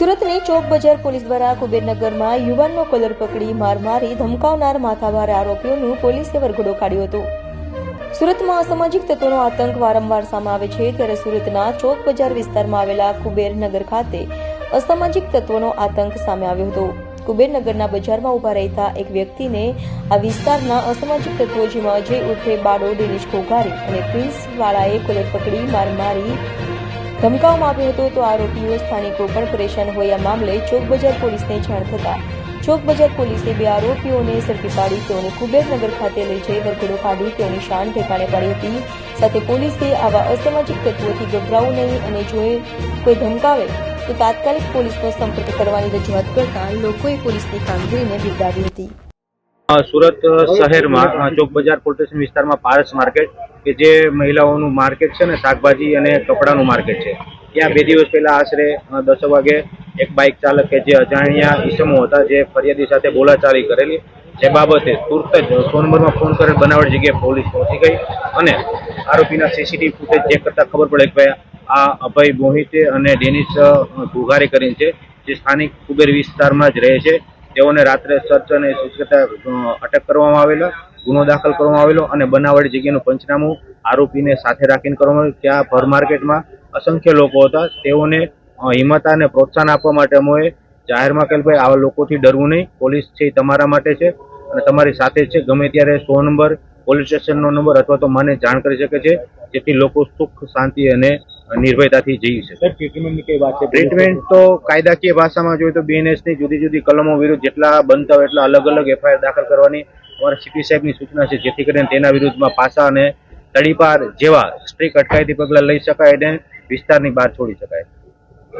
સુરતની ચોક બજાર પોલીસ દ્વારા કુબેરનગરમાં યુવાનનો કોલર પકડી માર મારી ધમકાવનાર માથાભારે આરોપીઓનું પોલીસે વરઘોડો કાઢ્યો હતો. સુરતમાં અસામાજિક તત્વોનો આતંક વારંવાર સામે આવે છે, ત્યારે સુરતના ચોક બજાર વિસ્તારમાં આવેલા કુબેરનગર ખાતે અસામાજિક તત્વોનો આતંક સામે આવ્યો હતો. કુબેરનગરના બજારમાં ઊભા રહેતા એક વ્યક્તિને આ વિસ્તારના અસામાજિક તત્વો જેમાં અજય ઉર્ફે બાડો દિનેશ ઘોઘારી અને પ્રિન્સ વાળાએ કોલર પકડી માર મારી ધમકાવવામાં આવ્યો હતો તો આરોપીઓ સ્થાનિકો પણ પરેશાન હોય આ મામલે ચોકબજાર પોલીસને જાણ થતા ચોકબજાર પોલીસે બે આરોપીઓને ઝડપી પાડી તેઓને કુબેરનગર ખાતે લઈ જઈ વરઘોડો કાઢી તેઓની શાન ઠેકાણે પાડી હતી. સાથે પોલીસે આવા અસામાજિક તત્વોથી ગભરાવું નહીં અને જો કોઈ ધમકાવે તો તાત્કાલિક પોલીસનો સંપર્ક કરવાની રજૂઆત કરતા લોકોએ પોલીસની કામગીરીને બિરદાવી હતી. સુરત શહેરમાં ચોક બજાર પોલીસ વિસ્તારમાં પારસ માર્કેટ, કે જે મહિલાઓનું માર્કેટ છે ને, શાકભાજી અને કપડાનું માર્કેટ છે. ત્યાં બે દિવસ પહેલા આશરે દસ વાગે એક બાઇક ચાલક કે જે અજાણ્યા ઈસમો હતા, જે ફરિયાદી સાથે બોલાચાલી કરેલી, જે બાબતે તુરત જ નંબરમાં ફોન કરેલ બનાવટ જગ્યાએ પોલીસ પહોંચી ગઈ અને આરોપીના સીસીટીવી ફૂટેજ ચેક કરતા ખબર પડે કે ભાઈ, આ અભય મોહિતે અને ડેનિસ ઘુઘારે કરીને છે, જે સ્થાનિક કુબેર વિસ્તારમાં જ રહે છે. તેઓને રાત્રે સર્ચ અને સૂચ કરતા અટક કરવામાં આવેલો, ગુનો દાખલ કરવામાં આવેલો અને બનાવટી જગ્યાનું પંચનામું આરોપીને સાથે રાખીને કરવામાં આવ્યું. ત્યાં ભર માર્કેટમાં અસંખ્ય લોકો હતા. તેઓને હિંમત અને પ્રોત્સાહન આપવા માટે અમે જાહેરમાં કહેલ, ભાઈ, આવા લોકોથી ડરવું નહીં. પોલીસ છે એ તમારા માટે છે અને તમારી સાથે છે. ગમે ત્યારે સો નંબર, પોલીસ સ્ટેશનનો નંબર અથવા તો મને જાણ કરી શકે છે. જેથી લોકો સુખ, શાંતિ અને નિર્ભયતાથી જઈ શકે. ટ્રીટમેન્ટની કઈ વાત છે? ટ્રીટમેન્ટ તો કાયદાકીય ભાષામાં જોઈએ તો બીએનએસની જુદી જુદી કલમો વિરુદ્ધ જેટલા બનતા હોય એટલા અલગ અલગ એફઆઈઆર દાખલ કરવાની અમારા સીપી સાહેબની સૂચના છે જેથી કરીને તેના વિરુદ્ધમાં પાસા અને તડીપાર જેવા સ્ટ્રીક અટકાયતી પગલાં લઈ શકાય અને વિસ્તારની બહાર છોડી શકાય.